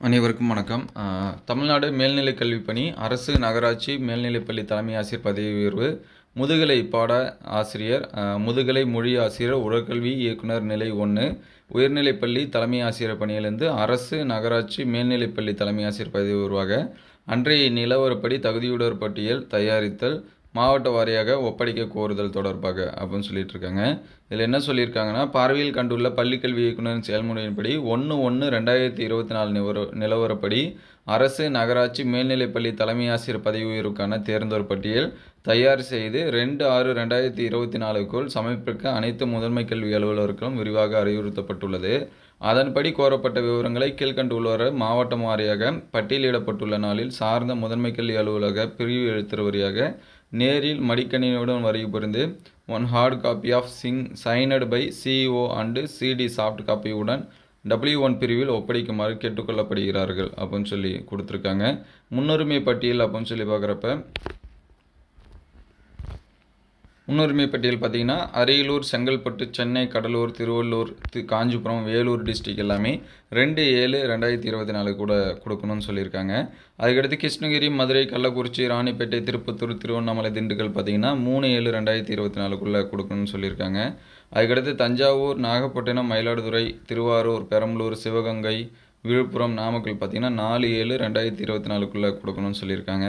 அனைவருக்கும் வணக்கம். தமிழ்நாடு மேல்நிலைக் கல்விப் பணி அரசு நகராட்சி மேல்நிலைப்பள்ளி தலைமை ஆசிரியர் பதவி உயர்வு முதுகலை பாட ஆசிரியர் முதுகலை மொழி ஆசிரியர் உடற்கல்வி இயக்குனர் நிலை ஒன்று உயர்நிலைப்பள்ளி தலைமை ஆசிரியர் பணியிலிருந்து அரசு நகராட்சி மேல்நிலைப்பள்ளி தலைமை ஆசிரியர் பதவி உருவாக அன்றைய நிலவரப்படி தகுதியுடர் பட்டியல் தயாரித்தல் மாவட்ட வாரியாக ஒப்படைக்க கோருதல் தொடர்பாக அப்படின்னு சொல்லிட்டு இருக்காங்க இதில் என்ன சொல்லியிருக்காங்கன்னா பார்வையில் கண்டுள்ள பள்ளிக்கல்வி இயக்குநரின் செயல்முறையின்படி ஒன்று ஒன்று ரெண்டாயிரத்தி இருபத்தி நாலு நிவர நிலவரப்படி அரசு நகராட்சி மேல்நிலைப்பள்ளி தலைமை ஆசிரியர் பதவி உயர்வுக்கான தேர்ந்தோர் பட்டியல் தயார் செய்து ரெண்டு ஆறு ரெண்டாயிரத்தி இருபத்தி நாலுக்குள் சமர்ப்பிக்க அனைத்து முதன்மை கல்வி அலுவலர்களும் விரிவாக அறிவுறுத்தப்பட்டுள்ளது. அதன்படி கோரப்பட்ட விவரங்களை கீழ்கண்டுள்ளவர மாவட்டம் வாரியாக பட்டியலிடப்பட்டுள்ள நாளில் சார்ந்த முதன்மை கல்வி அலுவலக பிரிவு எழுத்தர் வழியாக நேரில் மடிக்கணினியுடன் வரைவு புரிந்து one hard copy of Singh signed by CEO and CD soft காப்பியுடன் W one பிரிவில் ஒப்படைக்குமாறு கேட்டுக்கொள்ளப்படுகிறார்கள் அப்படின்னு சொல்லி கொடுத்துருக்காங்க. முன்னுரிமை பட்டியல் அப்படின்னு சொல்லி பார்க்குறப்ப முன்னுரிமை பட்டியல் பார்த்தீங்கன்னா அரியலூர் செங்கல்பட்டு சென்னை கடலூர் திருவள்ளூர் தி காஞ்சிபுரம் வேலூர் டிஸ்ட்ரிக் எல்லாமே ரெண்டு ஏழு ரெண்டாயிரத்தி இருபத்தி நாலு கூட கொடுக்கணும்னு சொல்லியிருக்காங்க. அதுக்கடுத்து கிருஷ்ணகிரி மதுரை கள்ளக்குறிச்சி ராணிப்பேட்டை திருப்பத்தூர் திருவண்ணாமலை திண்டுக்கல் பார்த்தீங்கன்னா மூணு ஏழு ரெண்டாயிரத்தி இருபத்தி நாலுக்குள்ளே கொடுக்கணும்னு சொல்லியிருக்காங்க. அதுக்கடுத்து தஞ்சாவூர் நாகப்பட்டினம் மயிலாடுதுறை திருவாரூர் பெரம்பலூர் சிவகங்கை விழுப்புரம் நாமக்கல் பார்த்தீங்கன்னா நாலு ஏழு ரெண்டாயிரத்தி இருபத்தி நாலுக்குள்ளே கொடுக்கணும்னு சொல்லியிருக்காங்க.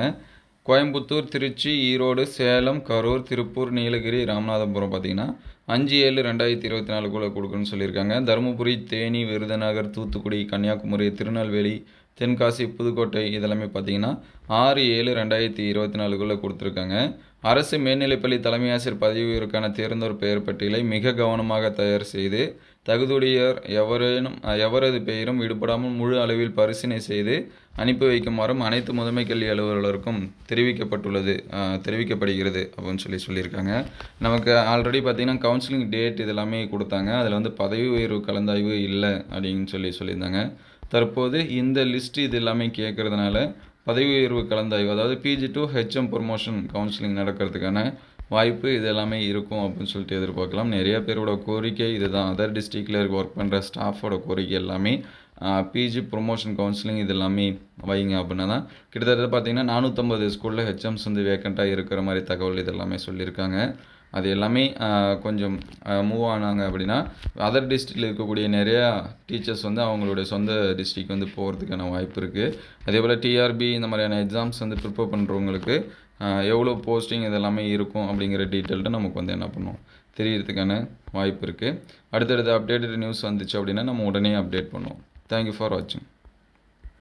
கோயம்புத்தூர் திருச்சி ஈரோடு சேலம் கரூர் திருப்பூர் நீலகிரி ராமநாதபுரம் பார்த்திங்கன்னா அஞ்சு ஏழு ரெண்டாயிரத்தி இருபத்தி நாலுக்குள்ளே கொடுக்குன்னு சொல்லியிருக்காங்க. தருமபுரி தேனி விருதுநகர் தூத்துக்குடி கன்னியாகுமரி திருநெல்வேலி தென்காசி புதுக்கோட்டை இதெல்லாமே பார்த்தீங்கன்னா ஆறு ஏழு ரெண்டாயிரத்தி இருபத்தி நாலுக்குள்ளே கொடுத்துருக்காங்க. அரசு மேல்நிலைப்பள்ளி தலைமை ஆசிரியர் பதவி தேர்ந்தோர் பெயர் பட்டியலை மிக கவனமாக தயார் செய்து தகுதியுடையர் எவரேனும் எவரது பெயரும் விடுபடாமல் முழு அளவில் பரிசீலனை செய்து அனுப்பி வைக்குமாறும் அனைத்து முதன்மை கல்வி அலுவலருக்கும் தெரிவிக்கப்பட்டுள்ளது தெரிவிக்கப்படுகிறது அப்படின்னு சொல்லி சொல்லியிருக்காங்க. நமக்கு ஆல்ரெடி பார்த்திங்கன்னா கவுன்சிலிங் டேட் இதெல்லாமே கொடுத்தாங்க. அதில் வந்து பதவி உயர்வு கலந்தாய்வு இல்லை அப்படின்னு சொல்லி சொல்லியிருந்தாங்க. தற்போது இந்த லிஸ்ட் இது எல்லாமே கேட்கறதுனால பதவி உயர்வு கலந்தாய்வு அதாவது PG to HM promotion counselling நடக்கிறதுக்கான வாய்ப்பு இது எல்லாமே இருக்கும் அப்படின்னு சொல்லிட்டு எதிர்பார்க்கலாம். நிறைய பேரோட கோரிக்கை இதுதான். அதர் டிஸ்ட்ரிக்டில் இருக்க ஒர்க் பண்ணுற ஸ்டாஃபோட கோரிக்கை எல்லாமே பிஜி ப்ரொமோஷன் கவுன்சிலிங் இது எல்லாமே வைங்க அப்படின்னா தான் கிட்டத்தட்ட பார்த்தீங்கன்னா நானூற்றம்பது ஸ்கூலில் ஹெச்எம்ஸ் வந்து வேக்கண்ட்டாக இருக்கிற மாதிரி தகவல் இது எல்லாமே சொல்லியிருக்காங்க. அது எல்லாமே கொஞ்சம் மூவ் ஆனாங்க அப்படின்னா அதர் டிஸ்ட்ரிக்டில் இருக்கக்கூடிய நிறையா டீச்சர்ஸ் வந்து அவங்களுடைய சொந்த டிஸ்ட்ரிக் வந்து போகிறதுக்கான வாய்ப்பு இருக்குது அதே போல் டிஆர்பி இந்த மாதிரியான எக்ஸாம்ஸ் வந்து ப்ரிப்பேர் பண்ணுறவங்களுக்கு எவ்வளோ போஸ்டிங் இதெல்லாமே இருக்கும் அப்படிங்கிற டீட்டெயில்ட்டு நமக்கு வந்து என்ன பண்ணும்? தெரியறதுக்கான வாய்ப்பு இருக்குது அடுத்தடுத்த அப்டேட்டட் நியூஸ் வந்துச்சு அப்படின்னா நம்ம உடனே அப்டேட் பண்ணுவோம். தேங்க்யூ ஃபார் வாட்சிங்